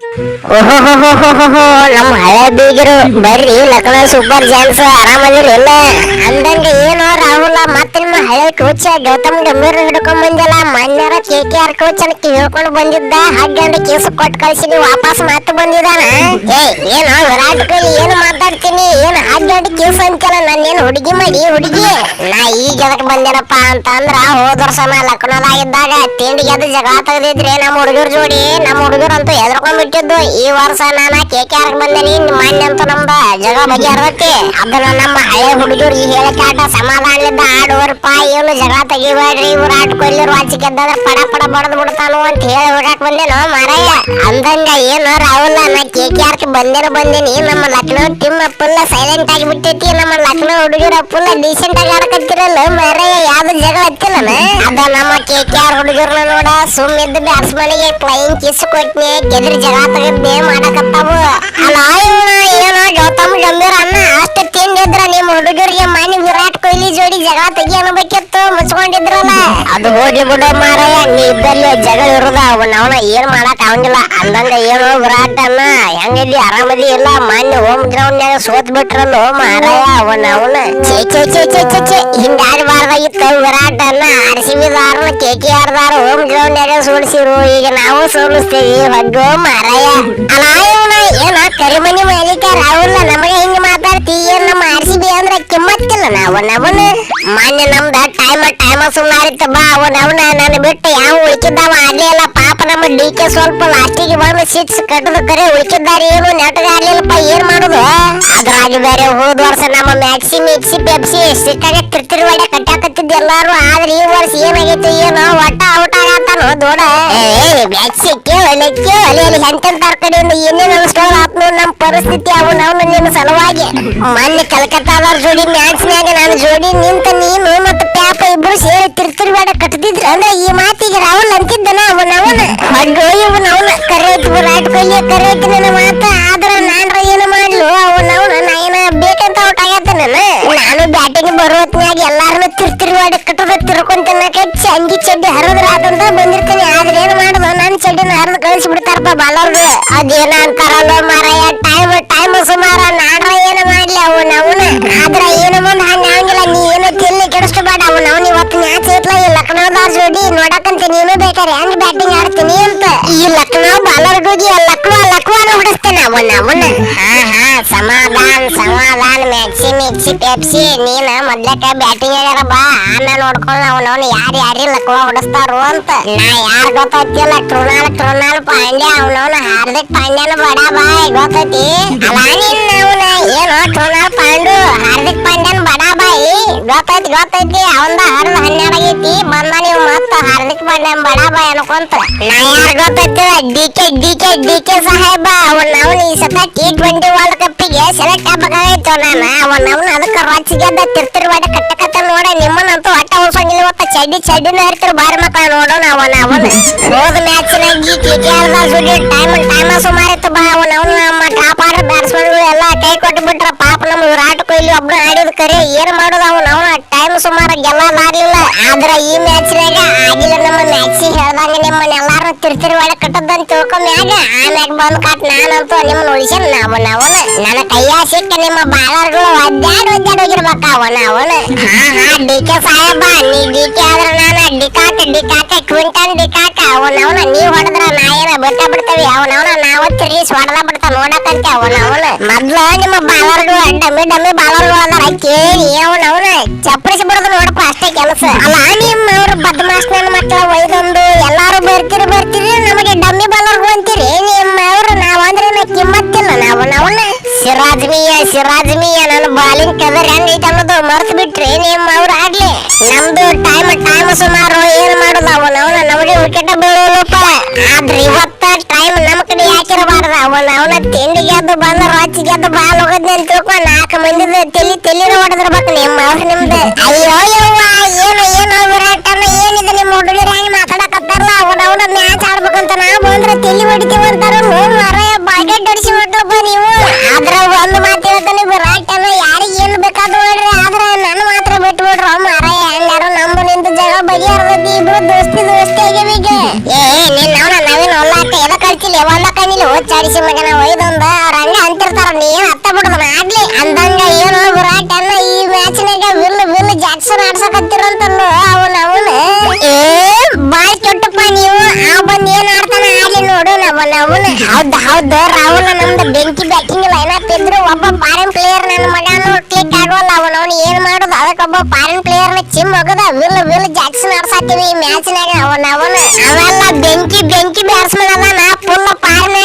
Bye. ಓಹೋಹೋಹೋಹೋಹೋ ನಮ್ಮ ಹಳೆ ಬೀಗರು, ಬರ್ರಿ ಲಕ್ನೋ ಸೂಪರ್ ಜಾನ್ಸ್ ಆರಾಮದಿರಿ ಇಲ್ಲ. ಅಂದಂಗ ಏನು ರಾಹುಲ, ಮತ್ತೆ ನಿಮ್ಮ ಹಳೆ ಕೋಚ ಗೌತಮ್ ಗಂಭೀರ್ ಹಿಡ್ಕೊಂಡ್ ಬಂದಿಲ್ಲ ಮನ್ಯಾರ ಕೆ ಕೆ ಆರ್ ಕೋಚ್ ಅಂತ ಹೇಳ್ಕೊಂಡು ಬಂದಿದ್ದ, ಹಗ್ಗಂಡ ಕೇಸ್ ಕೊಟ್ಟು ಕಳ್ಸಿ ನೀವು ವಾಪಸ್ ಮತ್ತೆ ಬಂದಿದಾನ. ಏ, ಏನು ವಿರಾಟ್ ಕೊಹ್ಲಿ ಏನು ಮಾತಾಡ್ತೀನಿ, ಏನು ಹಗ್ಗಂಡ ಕೇಸ್ ಅಂತಲ್ಲ ಏನ್ ಹುಡುಗಿ ಮಾಡಿ, ಹುಡುಗಿ? ನಾ ಈಗ ಎದಕ್ ಬಂದೇನಪ್ಪ ಅಂತ ಅಂದ್ರ ಹೋದ ವರ್ಷ ನಾ ಲಕ್ನೋದಾಗಿದ್ದಾಗ ತಿಂಡಿಗೆ ಅದು ಜಗಳ ತೆಗೆದಿದ್ರೆ, ನಮ್ಮ ಹುಡುಗರ ಜೋಡಿ, ನಮ್ಮ ಹುಡುಗರು ಅಂತೂ ಎದ್ರಕೊಂಡ್ಬಿಟ್ಟಿದ್ದು ಈ ವರ್ಷ ನಾನ ಆರ್ ಬಂದೇನಿ ಮಾನ್ಯ ಅಂತ ನಮ್ದ ಜಗ ಬಗೆಹರದೈತಿ. ಅದನ್ನ ನಮ್ಮ ಹಳೆ ಹುಡುಗರು ಈ ಹೇಳಿಕಾಟ ಸಮಾಧಾನದಿಂದ ಆಡುವರ್ಪ ಇವನು ಜಗಳ ತೆಗಿಬೇಡ್ರಿ, ಇವ್ರು ಆಟ ಕೊಯ್ಲಿರು ವಾಚಿ ಗೆದ್ದಾದ್ರೆ ಪಡ ಪಡ ಬಡದ್ ಬಿಡ್ತಾನು ಅಂತ ಹೇಳಿ ಹೋಗಕ್ ಬಂದೇನು ಮಾರಾಯ. ಅಂದಂಗ ಏನು ರಾಹುಲ್ ನಾ ಕೆ ಕೆ ಆರ್ ಬಂದೇನ ಬಂದೇನಿ, ನಮ್ಮ ಲಕ್ನೋ ಟೀಮ್ ಫುಲ್ ಸೈಲೆಂಟ್ ಆಗಿ ಬಿಟ್ಟೈತಿ, ನಮ್ಮ ಲಕ್ನೋ ಹುಡುಗರ ಫುಲ್ ಡೀಸೆಂಟ್ ಆಗಿ ಆಡಕತ್ತಿರಲ್ಲ ಮಾರಾಯ, ಯಾವ್ದು ಜಗ ಹತ್ತಿಲ್ಲ ಅದ ನಮ್ಮ ಆರ್ ಹುಡುಗರ್ನ ನೋಡ ಸುಮ್ ಇದ್ದ ಬ್ಯಾಟ್ಸ್ಮನಿಗೆ ಫ್ಲೈಯಿಂಗ್ ಕಿಸ್ ಕೊಟ್ನಿ, ಗೆದ್ರಿ ಜಗಳ ತೆಗದ್ದೆ ಮಾಡಕತ್ತಾವು ಇವ್ನ ಏನೋ ಗೌತಮ್ ಗಂಭೀರ ಅನ್ನ ಅಷ್ಟು ತಿಂದಿದ್ರ ನಿಮ್ಮ ಹುಡುಗರಿಗೆ ಮನೆ ವಿರಾಟ್ ಕೊಹ್ಲಿ ಜೋಡಿ ಜಗಳ ತೆಗಿ ಅನ್ಬೇಕಿತ್ತು. ಮುಚ್ಕೊಂಡಿದ್ರಲ್ಲ ಅದು ಹೋಗ್ಲಿ ಬಿಡು ಮಾರಾಯ ನೀ ಇದ್ದಲ್ಲಿ ಜಗಳ ಇರುದ ಅವನ ಅವನ ಏನ್ ಮಾಡಕ್ ಆಗಂಗಿಲ್ಲ ಅಂದಂಗ ಏನು ವಿರಾಟ್ ಅನ್ನ ಹೆಂಗಿದ್ದಿ ಆರಾಮದಿ ಇಲ್ಲ ಮಾನ್ಯ ಹೋಮ್ ಗ್ರೌಂಡ್ ನಾಗ ಸೋತ್ ಬಿಟ್ರಲ್ಲೋ ಮಾರಾಯ ಅವನ ಅವನ ಚೇ ಚೇ ಚೇ ಚೇ ಚೇ ಚೇ ಹಿಂಗ ಆಡಬಾರ್ದಾಗಿತ್ತು ವಿರಾಟ್ ಅನ್ನ ಆರ್ ಸಿ ಬಿ ದಾರನ ಕೆ ಕೆ ಆರ್ ದಾರ ಹೋಮ್ ಗ್ರೌಂಡ್ ನಾಗ ಸೋಲಿಸಿರು ಈಗ ನಾವು ಸೋಲಿಸ್ತೀವಿ ಹೊಗ್ಗೋ ಮಾರಾಯ ಅಲ್ಲ ಇವನ ಏನ ಕರಿಮನಿ ಮಾಲೀಕ ರಾಹುಲ್ ನಮಗೆ ನಾವು ಅವನ ಮಾನ್ಯ ನಮ್ದ ಟೈಮ ಟೈಮ ಸುಮ್ಮನೆ ಬಾ ಅವನ ಅವನ ನನ್ನ ಬಿಟ್ಟು ಯಾವ ಉಳಿಕಿದ್ದಾವ ಇಲ್ಲ ಪಾಪ ನಮ್ಮ ಡಿ ಸ್ವಲ್ಪ ಲಾಸ್ಟಿಗೆ ಬಂದು ಸಿಕ್ಸ್ ಕಟ್ಟದ ಕರೆ ಉಳಿಕಿದ್ದಾರೆ. ಏನು ನೆಟ್ಟಗ ಆಗ್ಲಿಲ್ಲಪ್ಪ, ಏನ್ ಮಾಡುದು? ಅದ್ರಾಗಿ ಬೇರೆ ಹೋದ ವರ್ಷ ನಮ್ಮ ಮ್ಯಾಕ್ಸಿ ಮಿಕ್ಸಿ ಪೆಪ್ಸಿ ಸಿಕ್ಕಾಗ ತಿರ್ತಿರಿ ಒಳ್ಳೆ ಕಟ್ಟಾಕತ್ತಿದ್ದ ಎಲ್ಲಾರು. ಆದ್ರೆ ಈ ವರ್ಷ ಏನಾಗೈತಿ, ಏನೋ ಒಟ್ಟ ಔಟ್ ದೊಡ ಏ ಮ್ಯಾಕ್ಸಿ ಕೇಳಿ ಕೇಳಿ ಅಲ್ಲಿ ಎಂತೆಂತಾರ ಕಡೆಯಿಂದ ಏನೇನು ಅನ್ಸ್ಕೊಳ್ಳೋ ಆತ್ಮ ನಮ್ಮ ಪರಿಸ್ಥಿತಿ ಅವು ನಾವು ನಿನ್ನ ಸಲುವಾಗಿ. ಮೊನ್ನೆ ಕಲ್ಕತ್ತಾದವ್ರ ಜೋಡಿ ಮ್ಯಾಚ್ನ್ಯಾಗ ನಾನು ಜೋಡಿ ನಿಂತ ನೀನು ಮತ್ತು ಪ್ಯಾಪ ಇಬ್ರು ಸೇರಿ ತಿರ್ತಿರಿ ಬೇಡ ಕಟ್ಟದಿದ್ರ ಅಂದ್ರೆ ಈ ಮಾತಿಗೆ ರಾಹುಲ್ ಅಂತಿದ್ದನ ಅವನ ಅವನ. ಹಗ್ಗೋ ಇವನ ಅವನ. ಕರೆಯತ್, ವಿರಾಟ್ ಕೊಹ್ಲಿ ನನ್ನ ಮಾತ. ಆದ್ರ ನಾನ್ರ ಏನು ಮಾಡ್ಲು? ಅವನ ಅವನ. ನಾ ಏನ ಬೇಕಂತ ಔಟ್ ಆಗತ್ತ ನಾನು ಬ್ಯಾಟಿಂಗ್ ಬರೋತ್ನ್ಯಾಗ ಎಲ್ಲಾರನ್ನ ತಿರ್ತಿರಿ ಬೇಡ ಅಂಗಿ ಚಡ್ಡಿ ಹರಿದ್ರ ಆದಂತ ಬಂದಿರ್ತೀನಿ. ಆದ್ರೆ ಏನ್ ಮಾಡುದು? ನನ್ ಚಡ್ಡಿನ ಹರಿದು ಕಳಿಸಿ ಬಿಡ್ತಾರಪ್ಪ ಬಾಲರ್ದು ಅದೇನ ಅಂತಾರಲ್ಲ ಮಾರಾಯ ಟೈಮ್ ಟೈಮ್ ಸುಮಾರ ನಾಡ್ರ ಏನ ಮಾಡ್ಲಿ ಅವನ ಅವನ? ಆದ್ರ ಏನ ಮುಂದ ಹಂಗ ಆಗಿಲ್ಲ ನೀ ಏನು ತಿಲ್ಲಿ ಕೆಡಿಸ್ಬೇಡ ಅವನ ಅವನ್. ಇವತ್ತು ಮ್ಯಾಚ್ ಐತ್ಲ ಈ ಲಕ್ನೋದಾರ್ ಜೋಡಿ ನೋಡಕಂತ ನೀನು ಬೇಕಾರೆ ಹೆಂಗ್ ಬ್ಯಾಟಿಂಗ್ ಆಡ್ತೀನಿ ಅಂತ. ಈ ಲಕ್ನೋ ಬಾಲರ್ ಲಕ್ನೋ ಅವನ್ನ ಹೊಡಿಸ್ತೇನೆ ಅವನ ಅವನ ಹಾ ಹಾ, ಸಮಾಧಾನ ಸಮಾಧಾನ, ಮೆಕ್ಸಿ, ಮಿಕ್ಸಿ, ಪೆಪ್ಸಿ, ನೀನ ಮೊದ್ಲಕ್ಕ ಬ್ಯಾಟಿಂಗ್ ಆಗ್ಯಾರ ಬಾ, ಆಮೇಲೆ ನೋಡ್ಕೊಂಡು ಅವನವನು ಯಾರು ಯಾರಿ ಕೋ ಹೊಡಿಸ್ತಾರು ಅಂತ. ನಾ ಯಾರ್ ಗೊತ್ತೈತಿಲ್ಲ ಕೃಣಾಲ್ ಕೃಣಾಲ್ ಪಾಂಡ್ಯ ಅವನವನ ಹಾರ್ದಿಕ್ ಪಾಂಡ್ಯನ ಬಡ ಬಾಯ್ ಗೊತ್ತೈತಿ. ಅಲ್ಲ ನಿನ್ನ ಅವನ ಏನು ಕೃಣಾಲ್ ಪಾಂಡು, ಹಾರ್ದಿಕ್ ಪಾಂಡ್ಯನ ಬಡ ಬಾಯಿ ಗೊತ್ತೈತಿ ಗೊತ್ತೈತಿ, ಅವಂದ ಹರಿದ ಹನ್ನೆರಡು ಆಗೈತಿ, ಬಂದ ನೀವು ಹಾರ್ದಿಕ್ ಬಂದೆ ಬಡ ಬಾಯ್ ಅನ್ಕೊಂತ. ನಾ ಯಾರ್ ಗೊತ್ತೈತಿ? D K D K D K ಸಾಹೇಬ, ಅವನ್ ಅವನು ಈ ಸತ ಟಿ ಟ್ವೆಂಟಿ ವರ್ಲ್ಡ್ ಕಪ್ಪಿಗೆ ಸೆಲೆಕ್ಟ್ ಆಗ್ಬೇಕಾಗಿತ್ತು ನಾನು. ಅವನ್ ಅವನ್ ಅದಕ್ಕ ತಿರ್ತಿರ್ ವಾಡ ಕಟ್ಟಕತ್ತ ನೋಡ, ನಿಮ್ಮನ್ನಂತೂ ಹೊಟ್ಟ ಉಳ್ಸಂಗಿಲ್ಲ ಇವತ್ತ. ಚಡ್ಡಿ ಚಡ್ಡಿನ ಹರಿತಿರು ಬಾರಿ ಮಕ್ಕಳ ನೋಡೋಣ ಅವನ ಅವನ. ಹೋದ ಮ್ಯಾಚಿನಾಗ ಈ ಕೆ ಕೆ ಆರ್ ಸುಡಿ ಟೈಮ್ ಟೈಮ್ ಸುಮಾರಿತ್ತು ಬಾ, ಅವನ ಅವನ ನಮ್ಮ ಟಾಪ್ ಆರ್ಡರ್ ಬ್ಯಾಟ್ಸ್ಮನ್ಗಳು ಎಲ್ಲ ಕೈ ಕೊಟ್ಟು ಬಿಟ್ರ ಪಾಪ ನಮ್ಮ ವಿರಾಟ್ ಕೊಹ್ಲಿ ಒಬ್ರು ಆಡಿದ ಕರೆ ಏನ್ ಮಾಡೋದು ಅವನ ಅವನ? ಟೈಮ್ ಸುಮಾರು ಗೆಲ್ಲಲಾಗ್ಲಿಲ್ಲ ಆದ್ರ ಈ ಮ್ಯಾಚ್ ನಾಗ ಆಗಿಲ್ಲ ನಮ್ಮ ಮ್ಯಾಚ್ ಹೇಳ್ದಂಗ ನಿಮ್ಮನ್ನ ಎಲ್ಲಾರು ತಿರ್ತಿರಿ ಒಳಗೆ ಕಟ್ಟದಂತ ಆ ಮ್ಯಾಗ್ ಬಂದ್ ಕಾಟ್ ನಾನಂತೂ ನಿಮ್ಮನ್ನ ಉಳಿಸ್ಯಾನ ನಾವು ಅವನ ನನ್ನ ಕೈಯ ಸಿಕ್ಕ ನಿಮ್ಮ ಬಾಲರ್ಗಳು ಒದ್ದಾಡ್ ಒದ್ದಾಡ್ ಹೋಗಿರ್ಬೇಕ ಅವನ ಅವನ. ಹಾ ಹಾ, ಡಿ ಕೆ ಸಾಹೇಬ, ನೀ ಡಿ ಕೆ ಆದ್ರ ನಾನ ಡಿಕಾಕ ಡಿಕಾಕ ಕ್ವಿಂಟನ್ ಡಿಕಾಕ ಅವನ ಅವನ. ನೀವ್ ಹೊಡೆದ್ರ ನಾ ಏನ ಬಿಟ್ಟ ಬಿಡ್ತೇವಿ, ಅವನ ಅವನ ನಾವ ತಿರ್ಗಿಸ್ ಹೊಡೆದ ಬಿಡ್ತಾ ನೋಡಕಂತ ಅವನ? ಮೊದ್ಲ ನಿಮ್ಮ ಬಾಲರ್ಗಳು ಡಮ್ಮಿ ಡಮ್ಮಿ ಬಾಲರ್ಗಳು ಅದಾರ. ಕೇಳಿ ಅವನ ಅವನ. ಚಪ್ಪರಿಸಿ ಬಿಡೋದು ನೋಡಪ್ಪ ಅಷ್ಟೇ ಕೆಲಸ. ಅಲ್ಲ, ನಿಮ್ಮ ಅವ್ರ ಬದ್ಮಾಸ್ ನನ್ನ ಮಕ್ಕಳ ಒಯ್ದೊಂದು ಎಲ್ಲಾರು ಬರ್ತೀರಿ ಬರ್ತೀರಿ, ನಮಗೆ ಡಮ್ಮಿ ಬಾಲರ್ಗಳು ಅಂತೀರಿ. ನಿಮ್ಮ ಅವ್ರು ನಾವ್ ಅಂದ್ರೆ ಕಿಮ್ಮತ್ತಿಲ್ಲ, ನಾವು ನಾವನ್ನ ಸಿರಾಜ್ಮಿಯ ಸಿರಾಜ್ಮಿಯ ಸಿರಾಜ್ ಮಿಯ ನನ್ನ ಬಾಲಿಂಗ್ ಕದರ್ ಹೆಂಗೈತೆ ಅನ್ನೋದು ಮರ್ತು ಬಿಟ್ರಿ, ನಿಮ್ಮ ಅವ್ರು ಆಗ್ಲಿ. ನಮ್ದು ಟೈಮ್ ಟೈಮ್ ಸುಮಾರು ಏನ್ ಮಾಡುದು? ಅವನ ನಮಗೆ ವಿಕೆಟ್ ಬೀಳೋಲ್ಲಪ್ಪ ಅವನ ತಿಂಡಿ ಗೆದ್ದು ಬಂದ ರಾಚಿ ಗೆದ್ದು ಬಾಲ್ ಹೋಗದ್ನಿ ಅಂತ ನಾಲ್ಕು ಮಂದಿ ತಲಿ ತಲಿನ ಹೊಡೆದಿರ್ಬೇಕು ನಿಮ್ಮ ಅವ್ರ ನಿಮ್ದು. ಅಯ್ಯೋ, ಯವ್ವ, ಏನು ಏನು ವಿರಾಟನ ಏನಿದೆ ನಿಮ್ಮ ಹುಡುಗರು ಹೆಂಗ್ ಮಾತಾಡಕತ್ತಾರಲ್ಲ ಅವನ ಅವನ ಮ್ಯಾಚ್ ಆಡ್ಬೇಕಂತ ನಾವು ಬಂದ್ರೆ ತಲಿ ಹೊಡಿತೀವಿ ಅಂತಾರ. ಮಾರಾಯ ಬಾಗೆಟ್ ಹೊಡಿಸಿ ಬಿಟ್ಟಪ್ಪ ನೀವು. ಆದ್ರ ಒಂದು ಮಾತು ಹೇಳ್ತಾನೆ ವಿರಾಟನ ಯಾರಿಗೆ ಏನು ಬೇಕಾದ್ರು ನೋಡ್ರಿ ಆದ್ರ ನನ್ನ ಮಾತ್ರ ಬಿಟ್ಟು ಬಿಡ್ರ. ಮಾರಾಯ ಹಂಗಾರು ನಮ್ಮ ನಿಂತ ಜಗಳ ಬಗೆಹರ್ದೈತಿ ಇಬ್ರು ದೋಸ್ತಿ ದೋಸ್ತಿ ಆಗಿವೀಗ ಏ ನಿನ್ನ ಅವನ ನವೀನ್ ಹೊಲ್ಲಾಕ ಎಲ್ಲ ಕಳ್ಸಿಲ್ಲ? ಒಂದ ಕಣ್ಣಿಲ್ಲ ಓಚಾಡಿಸಿ ಮಗನ ಒಯ್ದೊಂದ, ಅವ್ರ ಹಂಗ ಅಂತಿರ್ತಾರ, ನೀ ಹತ್ತ ಬಿಡುದನ ಆಗ್ಲಿ. ಅಂದಂಗ ಏನು ವಿರಾಟ್ ಅನ್ನ ಈ ಮ್ಯಾಚ್ನಾಗ ವಿಲ್ ವಿಲ್ ಜಾಕ್ಸನ್ ಆಡ್ಸಕತ್ತಿರಂತಲ್ಲ ಅವನ ಅವನ. ಏ, ಬಾಳ್ ಕೆಟ್ಟಪ್ಪ ನೀವು. ಆ ಬಂದ್ ಏನ್ ಆಡ್ತಾನ ಆಗ್ಲಿ ನೋಡು ಅವನ ಅವನ ಹೌದ್ ಹೌದ್, ರಾಹುಲ್ ನಮ್ದು ಬೆಂಕಿ ಬ್ಯಾಟಿಂಗ್ ಲೈನಪ್ ಇದ್ರು, ಒಬ್ಬ ಫಾರಿನ್ ಪ್ಲೇಯರ್ ನನ್ನ ಮಗನು ಕ್ಲಿಕ್ ಆಗೋಲ್ಲ, ಅವನ, ಅವನು ಏನ್ ಮಾಡೋದು? ಅದಕ್ಕೊಬ್ಬ ಫಾರಿನ್ ಪ್ಲೇಯರ್ನ ಚಿಮ್ ಹೋಗದ ವಿಲ್ ವಿಲ್ ಜಾಕ್ಸನ್ ಆಡ್ಸಾತೀವಿ ಈ ಮ್ಯಾಚ್ನಾಗ ಅವನ ಅವನ. ಅವೆಲ್ಲ ಬೆಂಕಿ ಬೆಂಕಿ ಬ್ಯಾಟ್ಸ್ಮನ್ ಅಲ್ಲ ನಾ ಫುಲ್ ಫಾರಿನ್ಯಾಗ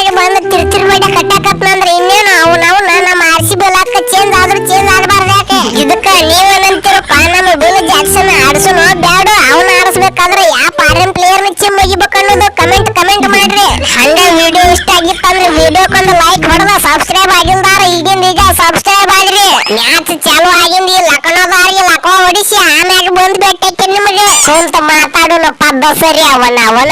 ಬಂದ್ ಬೆಟ್ಟಕ್ಕೆ ನಿಮಗೆ ಕುಂತ ಮಾತಾಡೋಣ ಪದ್ದ ಸರಿ ಅವನ ಅವನ